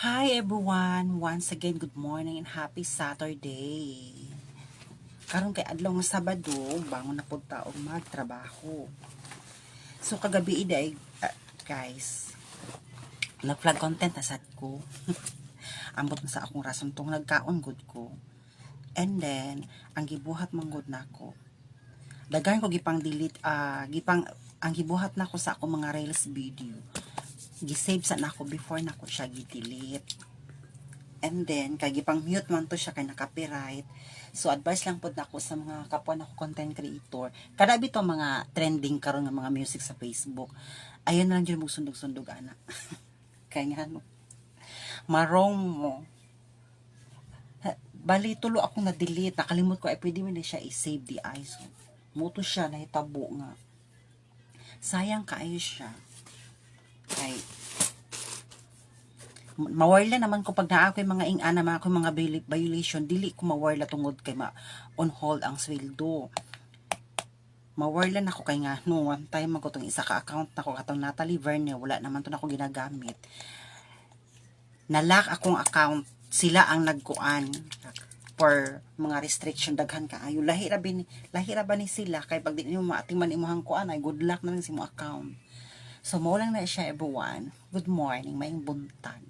Hi everyone! Once again, good morning and happy Saturday! Karon kay adlaw nga Sabado, bangon na pud ta og magtrabaho. So kagabi iday, ah, guys, nag-vlog content na sad ko. Ambot na sa akong rason tong nagkaon gud ko. And then, ang gibuhat man gud nako. Daghan ko gipang delete, ah, gipang ang gibuhat nako sa akong mga reels video gisave sa nako before nako siya gi-delete. And then, kay gipang mute man to siya kay na-copyright. So, advice lang pod nako sa mga kapwa nako content creator. Kada bito mga trending karon nga mga music sa Facebook. Ayun na lang dyan mo sundog-sundog ana. kay nga no. Marong mo. Bali, tulo ako na-delete. Nakalimot ko, ay pwede mo na siya i-save the eyes. Muto siya, nahitabo nga. Sayang kaayo siya kay mawarla naman ko pag naa ko'y mga ingana mga ko'y mga viol- violation dili ko mawarla tungod kay ma on hold ang sweldo. Mawarla na ko kay nga no one time ako tong isa ka account na ko katong Natalie Verne wala naman to na ako ginagamit. Nalak akong account sila ang nagkuan for mga restriction daghan kaayo lahi ra bin lahi ba ni sila? Kay pag di nimo maatiman imong kuan ay good luck na lang sa imong account So, mo lang na siya everyone. Good morning, maing buntag.